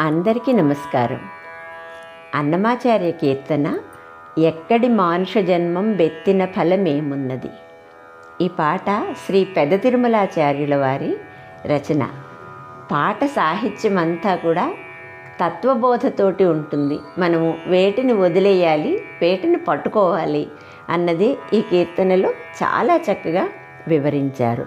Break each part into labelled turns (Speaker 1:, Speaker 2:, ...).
Speaker 1: అందరికీ నమస్కారం. అన్నమాచార్య కీర్తన ఎక్కడి మానుష జన్మం బెత్తిన ఫలమేమున్నది ఈ పాట శ్రీ పెద తిరుమలాచార్యుల వారి రచన. పాట సాహిత్యం అంతా కూడా తత్వబోధతోటి ఉంటుంది. మనము వేటిని వదిలేయాలి వేటిని పట్టుకోవాలి అన్నది ఈ కీర్తనలో చాలా చక్కగా వివరించారు.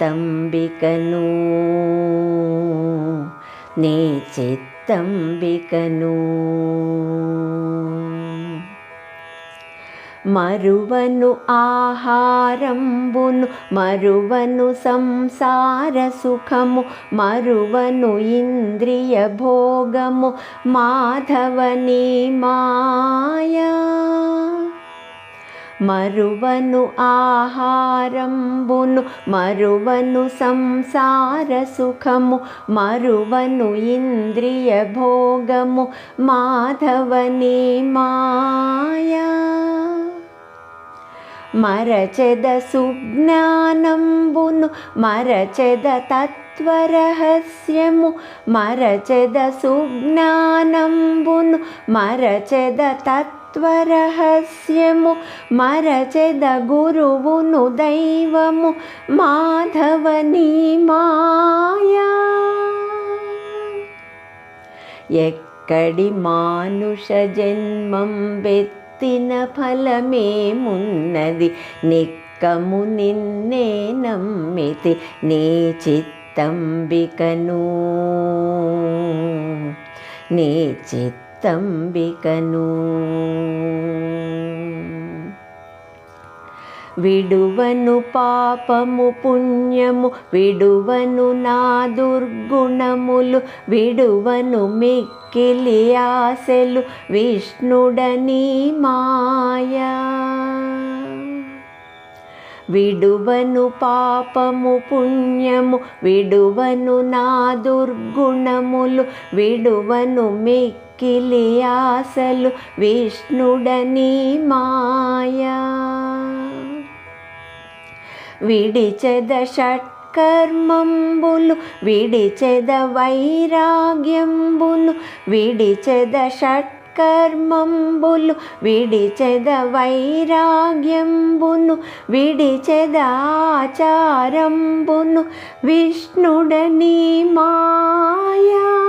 Speaker 1: तम्बिकनुचि तम्बिकनु मरुवनु आहारम्बुनु मरुवनु संसारसुखमु मरुवनु इन्द्रियभोगमु माधवनी माया మరువను ఆహారంబును మరువను సంసార సుఖము మరువను ఇంద్రియ భోగము మాధవని మాయా మరచెద సుజ్ఞానంబును మరచెద తత్వరహస్యము మరచెద సుజ్ఞానంబును మరచెద తత్వరహస్యము మరచెద గురువును దైవము మాధవని మాయా ఎక్కడి మానుష జన్మం వెత్తిన ఫలమేమున్నది నిక్కము నిన్నే నమ్మితి నీ చిత్తంబికను నీ చిత్తంబికను విడువను పాపము పుణ్యము విడువను నా దుర్గుణములు విడువను మిక్కిలి ఆశలు విష్ణుడని మాయా. విడువను పాపము పుణ్యము విడువను నా దుర్గుణములు విడువను మిక్కిలి ఆశలు విష్ణుడని మాయా. విడిచెద షట్కర్మంబులు విడిచెద వైరాగ్యంబులు విడిచెద షట్కర్మంబులు విడిచెద వైరాగ్యంబును విడిచెద ఆచారంబును విష్ణుడని మాయా.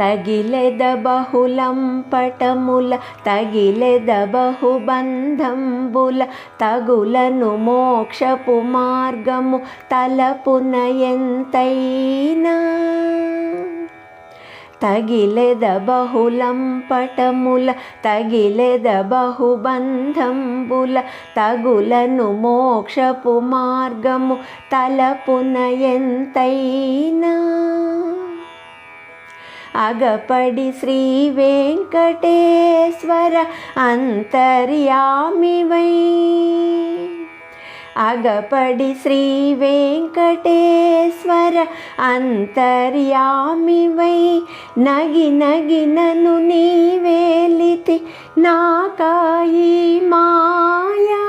Speaker 1: తగిలెద బహులం పటముల తగిలెద బహుబంధంబుల తగులను మోక్షపు మార్గము తలపున ఎంతైనా. తగిలెద బహులం పటముల తగిలెద బహుబంధంబుల తగులను మోక్షపు మార్గము తలపున ఎంతైనా. అగపడి శ్రీ వెంకటేశ్వర అంతర్యామివై. అగపడి శ్రీ వెంకటేశ్వర అంతర్యామివై. నగి నగి నను నీవేలితి నాకాయి మాయా.